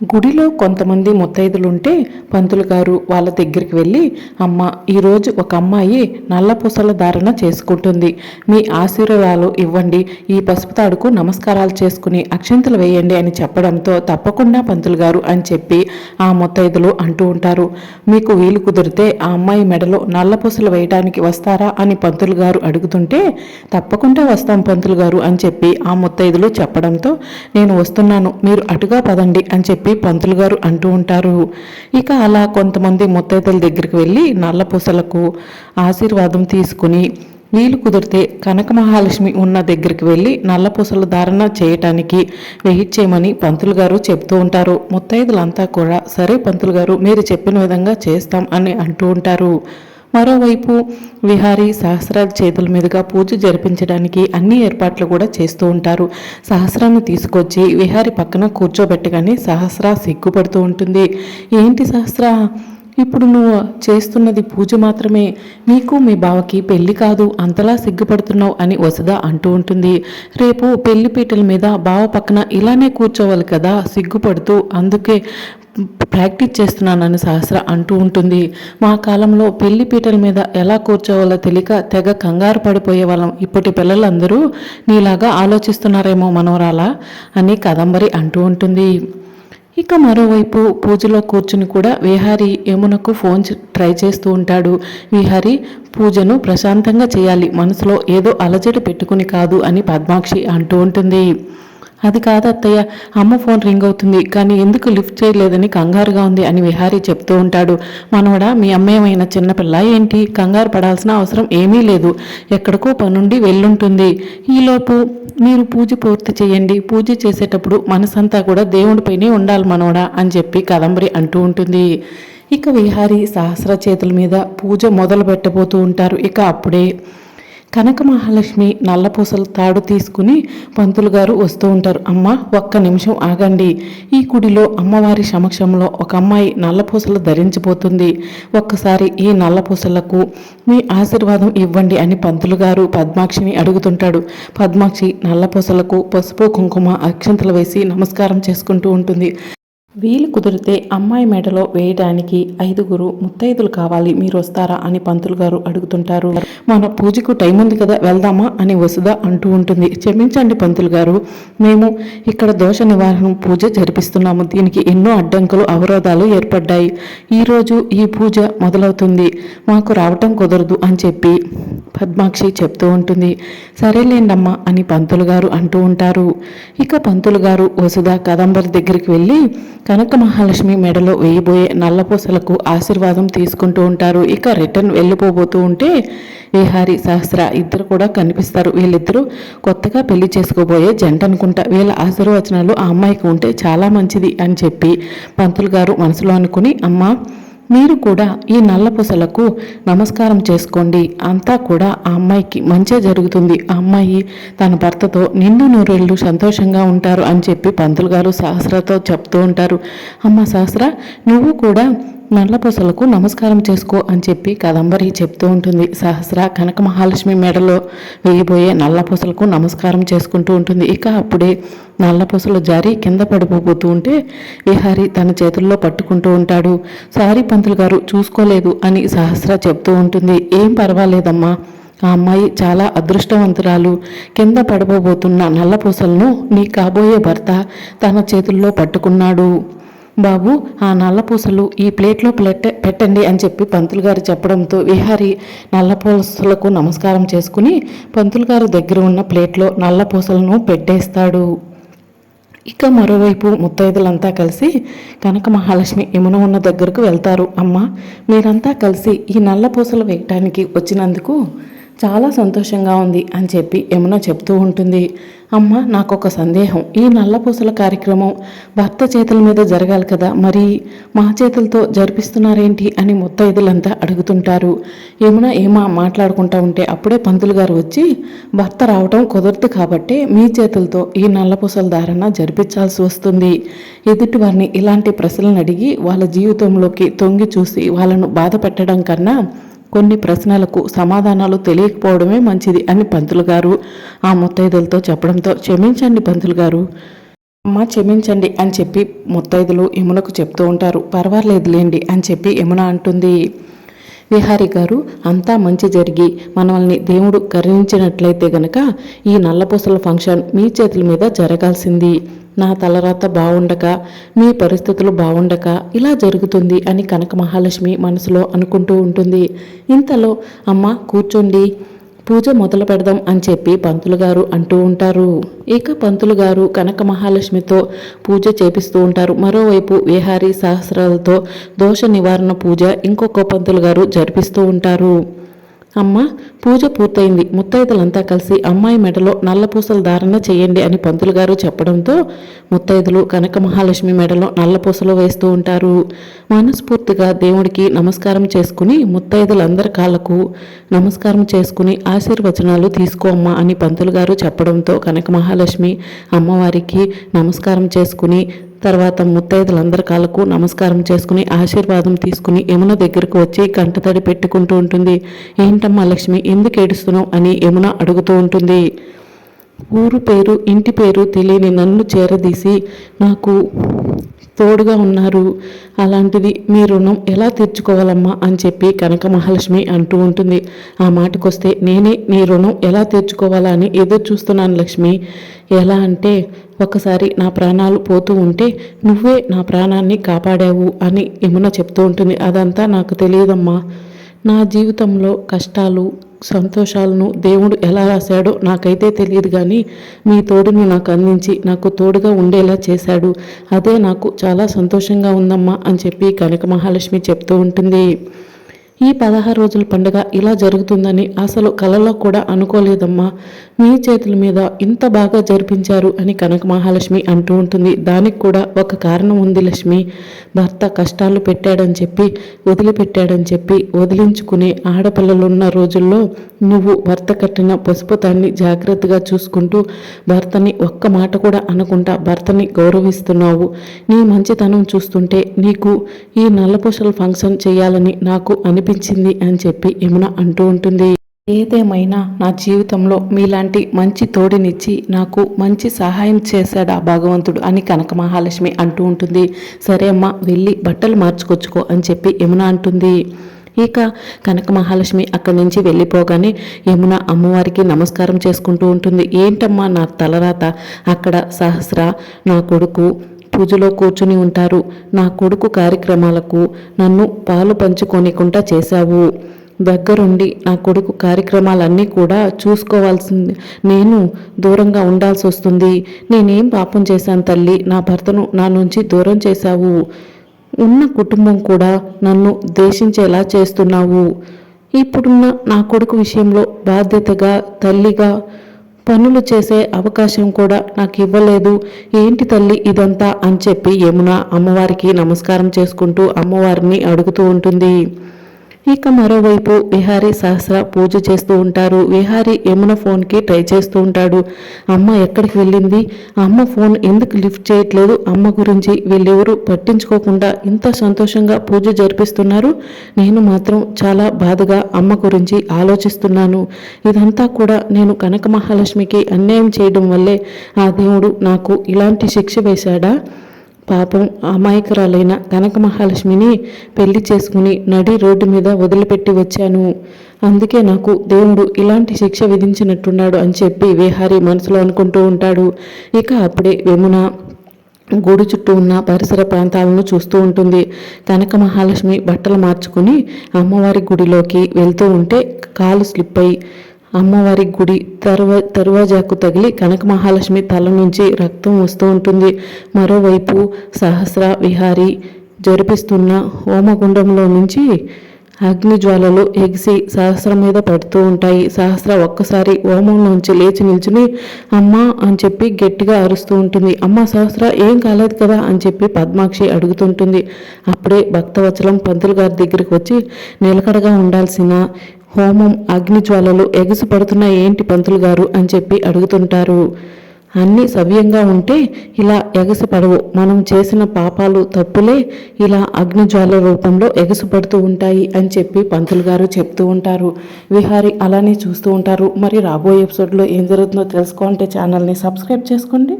గుడిలో కొంతమంది ముత్తైదులుంటే పంతులు గారు వాళ్ళ దగ్గరికి వెళ్ళి అమ్మ ఈరోజు ఒక అమ్మాయి నల్ల పూసల ధారణ చేసుకుంటుంది. మీ ఆశీర్వాదాలు ఇవ్వండి. ఈ పసుపు తాడుకు నమస్కారాలు చేసుకుని అక్షంతలు వేయండి అని చెప్పడంతో తప్పకుండా పంతులు గారు అని చెప్పి ఆ ముత్తైదులు అంటూ ఉంటారు. మీకు వీలు కుదిరితే ఆ అమ్మాయి మెడలో నల్ల పూసలు వేయడానికి వస్తారా? అని పంతులు గారు అడుగుతుంటే తప్పకుండా వస్తాం పంతులు గారు అని చెప్పి ఆ ముత్తైదులు చెప్పడంతో నేను వస్తున్నాను. మీరు అటుగా పదండి అని చెప్పి పంతులు గారు అంటూ ఉంటారు. ఇక అలా కొంతమంది ముత్తైదుల దగ్గరికి వెళ్ళి నల్ల పూసలకు ఆశీర్వాదం తీసుకుని వీలు కుదిరితే కనక మహాలక్ష్మి ఉన్న దగ్గరికి వెళ్ళి నల్ల పూసల ధారణ చేయటానికి వెహిచ్చేయమని పంతులు గారు చెప్తూ ఉంటారు. ముత్తైదులంతా కూడా సరే పంతులు గారు మీరు చెప్పిన విధంగా చేస్తాం అని అంటూ ఉంటారు. మరోవైపు విహారీ సహస్రాల చేతుల మీదుగా పూజ జరిపించడానికి అన్ని ఏర్పాట్లు కూడా చేస్తూ ఉంటారు. సహస్రాన్ని తీసుకొచ్చి విహారీ పక్కన కూర్చోబెట్టగానే సహస్ర సిగ్గుపడుతూ ఉంటుంది. ఏంటి సహస్ర? ఇప్పుడు నువ్వు చేస్తున్నది పూజ మాత్రమే. నీకు మీ బావకి పెళ్ళి కాదు. అంతలా సిగ్గుపడుతున్నావు అని వసుధ అంటూ ఉంటుంది. రేపు పెళ్ళి పీటల మీద బావ పక్కన ఇలానే కూర్చోవాలి కదా. సిగ్గుపడుతూ అందుకే ప్రాక్టీస్ చేస్తున్నానని సహస్ర అంటూ ఉంటుంది. మా కాలంలో పెళ్ళి పీటల మీద ఎలా కూర్చోవాలో తెలియక తెగ కంగారు పడిపోయే వాళ్ళం. ఇప్పటి పిల్లలందరూ నీలాగా ఆలోచిస్తున్నారేమో మనవరాలా అని కదంబరి అంటూ ఉంటుంది. ఇక మరోవైపు పూజలో కూర్చుని కూడా విహారి యమునకు ఫోన్ ట్రై చేస్తూ ఉంటాడు. విహారి పూజను ప్రశాంతంగా చేయాలి. మనసులో ఏదో అలజడి పెట్టుకుని కాదు అని పద్మాక్షి అంటూ ఉంటుంది. అది కాదు అత్తయ్య అమ్మ ఫోన్ రింగ్ అవుతుంది కానీ ఎందుకు లిఫ్ట్ చేయలేదని కంగారుగా ఉంది అని విహారీ చెప్తూ ఉంటాడు. మనవడా మీ అమ్మేమైనా చిన్నపిల్ల ఏంటి? కంగారు పడాల్సిన అవసరం ఏమీ లేదు. ఎక్కడికో పనుండి వెళ్ళుంటుంది. ఈలోపు మీరు పూజ పూర్తి చేయండి. పూజ చేసేటప్పుడు మనసంతా కూడా దేవుడిపైనే ఉండాలి మనవడా అని చెప్పి కదంబరి అంటూ ఉంటుంది. ఇక విహారీ సహస్ర చేతుల మీద పూజ మొదలు పెట్టబోతూ ఉంటారు. ఇక అప్పుడే కనక మహాలక్ష్మి నల్లపూసలు తాడు తీసుకుని పంతులు గారు వస్తూ ఉంటారు. అమ్మ ఒక్క నిమిషం ఆగండి. ఈ గుడిలో అమ్మవారి సమక్షంలో ఒక అమ్మాయి నల్లపూసలు ధరించిపోతుంది ఒక్కసారి ఈ నల్లపూసలకు మీ ఆశీర్వాదం ఇవ్వండి అని పంతులు గారు పద్మాక్షిని అడుగుతుంటాడు. పద్మాక్షి నల్లపూసలకు పసుపు కుంకుమ అక్షంతలు వేసి నమస్కారం చేసుకుంటూ ఉంటుంది. వీలు కుదిరితే అమ్మాయి మెడలో వేయడానికి ఐదుగురు ముత్తైదులు కావాలి మీరు వస్తారా అని పంతులు గారు అడుగుతుంటారు. మన పూజకు టైం ఉంది కదా వెళ్దామా అని వసుధ అంటూ ఉంటుంది. క్షమించండి పంతులు గారు మేము ఇక్కడ దోష నివారణ పూజ జరిపిస్తున్నాము. దీనికి ఎన్నో అడ్డంకులు అవరోధాలు ఏర్పడ్డాయి. ఈరోజు ఈ పూజ మొదలవుతుంది. మాకు రావటం కుదరదు అని చెప్పి పద్మాక్షి చెప్తూ ఉంటుంది. సరేలేండమ్మా అని పంతులు గారు అంటూ ఉంటారు. ఇక పంతులు గారు వసుధ కదంబరి దగ్గరికి వెళ్ళి కనక మహాలక్ష్మి మెడలో వేయబోయే నల్లపూసలకు ఆశీర్వాదం తీసుకుంటూ ఉంటారు. ఇక రిటర్న్ వెళ్ళిపోబోతూ ఉంటే విహారి సహస్ర ఇద్దరు కూడా కనిపిస్తారు. వీళ్ళిద్దరూ కొత్తగా పెళ్ళి చేసుకోబోయే జంట అనుకుంటా. వీళ్ళ ఆశీర్వచనాలు ఆ అమ్మాయికి ఉంటే చాలా మంచిది అని చెప్పి పంతులు గారు మనసులో అనుకుని అమ్మ మీరు కూడా ఈ నల్లపూసలకు నమస్కారం చేసుకోండి. అంతా కూడా ఆ అమ్మాయికి మంచే జరుగుతుంది. ఆ అమ్మాయి తన భర్తతో నిండు నూరేళ్ళు సంతోషంగా ఉంటారు అని చెప్పి పంతులు గారు సహస్రతో చెప్తూ ఉంటారు. అమ్మ సహస్ర నువ్వు కూడా నల్లపూసలకు నమస్కారం చేసుకో అని చెప్పి కదంబరి చెప్తూ ఉంటుంది. సహస్ర కనక మహాలక్ష్మి మెడలో వేయబోయే నల్లపూసలకు నమస్కారం చేసుకుంటూ ఉంటుంది. ఇక అప్పుడే నల్లపూసలు జారి కింద పడిపోతూ ఉంటే విహారి తన చేతుల్లో పట్టుకుంటూ ఉంటాడు. సారీ పంతులు గారు చూసుకోలేదు అని సహస్ర చెప్తూ ఉంటుంది. ఏం పర్వాలేదమ్మా. ఆ అమ్మాయి చాలా అదృష్టవంతురాలు. కింద పడబోబోతున్న నల్లపూసలను నీ కాబోయే భర్త తన చేతుల్లో పట్టుకున్నాడు. బాబు ఆ నల్లపూసలు ఈ ప్లేట్లో ప్లెట్ పెట్టండి అని చెప్పి పంతులు గారు చెప్పడంతో విహారి నల్లపూసలకు నమస్కారం చేసుకుని పంతులు గారు దగ్గర ఉన్న ప్లేట్లో నల్లపూసలను పెట్టేస్తాడు. ఇక మరోవైపు ముత్తైదులంతా కలిసి కనక మహాలక్ష్మి యమున ఉన్న దగ్గరకు వెళ్తారు. అమ్మ మీరంతా కలిసి ఈ నల్ల పూసలు వేయటానికి వచ్చినందుకు చాలా సంతోషంగా ఉంది అని చెప్పి యమున చెప్తూ ఉంటుంది. అమ్మ నాకు ఒక సందేహం. ఈ నల్లపూసల కార్యక్రమం భర్త చేతుల మీద జరగాలి కదా? మరి మా చేతులతో జరిపిస్తున్నారేంటి అని ముత్తైదులంతా అడుగుతుంటారు. యమున ఏమా మాట్లాడుకుంటా ఉంటే అప్పుడే పంతులు గారు వచ్చి భర్త రావటం కుదరదు కాబట్టే మీ చేతులతో ఈ నల్లపూసల ధారణ జరిపించాల్సి వస్తుంది. ఎదుటి వారిని ఇలాంటి ప్రశ్నలను అడిగి వాళ్ళ జీవితంలోకి తొంగి చూసి వాళ్ళను బాధ పెట్టడం కన్నా కొన్ని ప్రశ్నలకు సమాధానాలు తెలియకపోవడమే మంచిది అని పంతులు గారు ఆ ముత్తైదులతో చెప్పడంతో క్షమించండి పంతులు గారు. అమ్మ క్షమించండి అని చెప్పి ముత్తైదులు యమునకు చెప్తూ ఉంటారు. పర్వాలేదులేండి అని చెప్పి యమున అంటుంది. విహారి గారు అంతా మంచి జరిగి మనల్ని దేవుడు కరుణించినట్లయితే గనక ఈ నల్లపూసల ఫంక్షన్ మీ చేతుల మీద జరగాల్సింది. నా తలరాత బాగుండక మీ పరిస్థితులు బాగుండక ఇలా జరుగుతుంది అని కనక మహాలక్ష్మి మనసులో అనుకుంటూ ఉంటుంది. ఇంతలో అమ్మ కూర్చోండి. పూజ మొదలు పెడదాం అని చెప్పి పంతులు గారు అంటూ ఉంటారు. ఇక పంతులు గారు కనక మహాలక్ష్మితో పూజ చేపిస్తూ ఉంటారు. మరోవైపు విహారీ సహస్రాలతో దోష నివారణ పూజ ఇంకొక పంతులు గారు జరిపిస్తూ ఉంటారు. అమ్మ పూజ పూర్తయింది. ముత్తైదులంతా కలిసి అమ్మాయి మెడలో నల్లపూసల ధారణ చేయండి అని పంతులు గారు చెప్పడంతో ముత్తైదులు కనక మహాలక్ష్మి మెడలో నల్లపూసలు వేస్తూ ఉంటారు. మనస్ఫూర్తిగా దేవుడికి నమస్కారం చేసుకుని ముత్తైదులందరి కాళ్ళకు నమస్కారం చేసుకుని ఆశీర్వచనాలు తీసుకోమ్మా అని పంతులు గారు చెప్పడంతో కనక మహాలక్ష్మి అమ్మవారికి నమస్కారం చేసుకుని తర్వాత ముత్తైదులందరి కాళ్ళకు నమస్కారం చేసుకుని ఆశీర్వాదం తీసుకుని యమున దగ్గరకు వచ్చి కంటతడి పెట్టుకుంటూ ఉంటుంది. ఏంటమ్మా లక్ష్మి ఎందుకు ఏడుస్తున్నావు? అని యమున అడుగుతూ ఉంటుంది. ఊరు పేరు ఇంటి పేరు తెలియని నన్ను చేరదీసి నాకు తోడుగా ఉన్నారు. అలాంటిది మీ రుణం ఎలా తీర్చుకోవాలమ్మా అని చెప్పి కనక మహాలక్ష్మి అంటూ ఉంటుంది. ఆ మాటకొస్తే నేనే నీ రుణం ఎలా తీర్చుకోవాలా అని ఎదురు చూస్తున్నాను లక్ష్మి. ఎలా అంటే ఒకసారి నా ప్రాణాలు పోతూ ఉంటే నువ్వే నా ప్రాణాన్ని కాపాడావు అని యమున చెప్తూ ఉంటుంది. అదంతా నాకు తెలియదమ్మా. నా జీవితంలో కష్టాలు సంతోషాలను దేవుడు ఎలా రాశాడో నాకైతే తెలియదు కానీ మీ తోడును నాకు అందించి నాకు తోడుగా ఉండేలా చేశాడు. అదే నాకు చాలా సంతోషంగా ఉందమ్మా అని చెప్పి కనక మహాలక్ష్మి చెప్తూ ఉంటుంది. ఈ పదహారు రోజుల పండుగ ఇలా జరుగుతుందని అసలు కలలో కూడా అనుకోలేదమ్మా. మీ చేతుల మీద ఇంత బాగా జరిపించారు అని కనక మహాలక్ష్మి అంటూ ఉంటుంది. దానికి కూడా ఒక కారణం ఉంది లక్ష్మి. భర్త కష్టాలు పెట్టాడని చెప్పి వదిలిపెట్టాడని చెప్పి వదిలించుకునే ఆడపిల్లలున్న రోజుల్లో నువ్వు భర్త కట్టిన పసుపుతాన్ని జాగ్రత్తగా చూసుకుంటూ భర్తని ఒక్క మాట కూడా అనుకుంటా భర్తని గౌరవిస్తున్నావు. నీ మంచితనం చూస్తుంటే నీకు ఈ నల్లపూసల ఫంక్షన్ చేయాలని నాకు అని అనిపించింది అని చెప్పి యమున అంటూ ఉంటుంది. ఏదేమైనా నా జీవితంలో మీలాంటి మంచి తోడినిచ్చి నాకు మంచి సహాయం చేశాడు ఆ భగవంతుడు అని కనక మహాలక్ష్మి అంటూ ఉంటుంది. సరే అమ్మా వెళ్ళి బట్టలు మార్చుకొచ్చుకో అని చెప్పి యమున అంటుంది. ఇక కనక మహాలక్ష్మి అక్కడి నుంచి వెళ్ళిపోగానే యమున అమ్మవారికి నమస్కారం చేసుకుంటూ ఉంటుంది. ఏంటమ్మా నా తలరాత? అక్కడ సహస్ర నా కొడుకు పూజలో కూర్చుని ఉంటారు. నా కొడుకు కార్యక్రమాలకు నన్ను పాలు పంచుకోనికుండా చేశావు. దగ్గరుండి నా కొడుకు కార్యక్రమాలన్నీ కూడా చూసుకోవాల్సింది. నేను దూరంగా ఉండాల్సి వస్తుంది. నేనేం పాపం చేశాను తల్లి? నా భర్తను నా నుంచి దూరం చేశావు. ఉన్న కుటుంబం కూడా నన్ను దేశించేలా చేస్తున్నావు. ఇప్పుడున్న నా కొడుకు విషయంలో బాధ్యతగా తల్లిగా పనులు చేసే అవకాశం కూడా నాకు ఇవ్వలేదు ఏంటి తల్లి ఇదంతా అని చెప్పి యమున అమ్మవారికి నమస్కారం చేసుకుంటూ అమ్మవారిని అడుగుతూ ఉంటుంది. ఇక మరోవైపు విహారీ సహస్ర పూజ చేస్తూ ఉంటారు. విహారీ యమున ఫోన్కి ట్రై చేస్తూ ఉంటాడు. అమ్మ ఎక్కడికి వెళ్ళింది? అమ్మ ఫోన్ ఎందుకు లిఫ్ట్ చేయట్లేదు? అమ్మ గురించి వీళ్ళెవరు పట్టించుకోకుండా ఇంత సంతోషంగా పూజ జరిపిస్తున్నారు. నేను మాత్రం చాలా బాధగా అమ్మ గురించి ఆలోచిస్తున్నాను. ఇదంతా కూడా నేను కనక మహాలక్ష్మికి అన్యాయం చేయడం వల్లే ఆ దేవుడు నాకు ఇలాంటి శిక్ష వేశాడా? పాపం అమాయకురాలైన కనక మహాలక్ష్మిని పెళ్ళి చేసుకుని నడి రోడ్డు మీద వదిలిపెట్టి వచ్చాను. అందుకే నాకు దేవుడు ఇలాంటి శిక్ష విధించినట్టున్నాడు అని చెప్పి విహారి మనసులో అనుకుంటూ ఉంటాడు. ఇక అప్పుడే వెమున గుడి చుట్టూ ఉన్న పరిసర ప్రాంతాలను చూస్తూ ఉంటుంది. కనక మహాలక్ష్మి బట్టలు మార్చుకుని అమ్మవారి గుడిలోకి వెళ్తూ ఉంటే కాలు స్లిప్ అయి అమ్మవారి గుడి తరువ తరువాజాకు తగిలి కనక మహాలక్ష్మి తల నుంచి రక్తం వస్తూ ఉంటుంది. మరోవైపు సహస్ర విహారి జరిపిస్తున్న హోమగుండంలో నుంచి అగ్నిజ్వాలలు ఎగిసి సహస్ర మీద పడుతూ ఉంటాయి. సహస్ర ఒక్కసారి హోమంలోంచి లేచి నిల్చుని అమ్మ అని చెప్పి గట్టిగా అరుస్తూ ఉంటుంది. అమ్మ సహస్ర ఏం కాలేదు కదా అని చెప్పి పద్మాక్షి అడుగుతుంటుంది. అప్పుడే భక్తవచలం పంతులు గారి దగ్గరికి వచ్చి నిలకడగా ఉండాల్సిన హోమం అగ్ని జ్వాలలు ఎగసిపడుతున్న ఏంటి పంతులు గారు? అని చెప్పి అడుగుతుంటారు. అన్నీ సవ్యంగా ఉంటే ఇలా ఎగసిపడవు. మనం చేసిన పాపాలు తప్పులే ఇలా అగ్నిజ్వాల రూపంలో ఎగసిపడుతూ ఉంటాయి అని చెప్పి పంతులు గారు చెప్తూ ఉంటారు. విహారి అలానే చూస్తూ ఉంటారు. మరి రాబోయే ఎపిసోడ్లో ఏం జరుగుతుందో తెలుసుకోవాలంటే ఛానల్ని సబ్స్క్రైబ్ చేసుకోండి.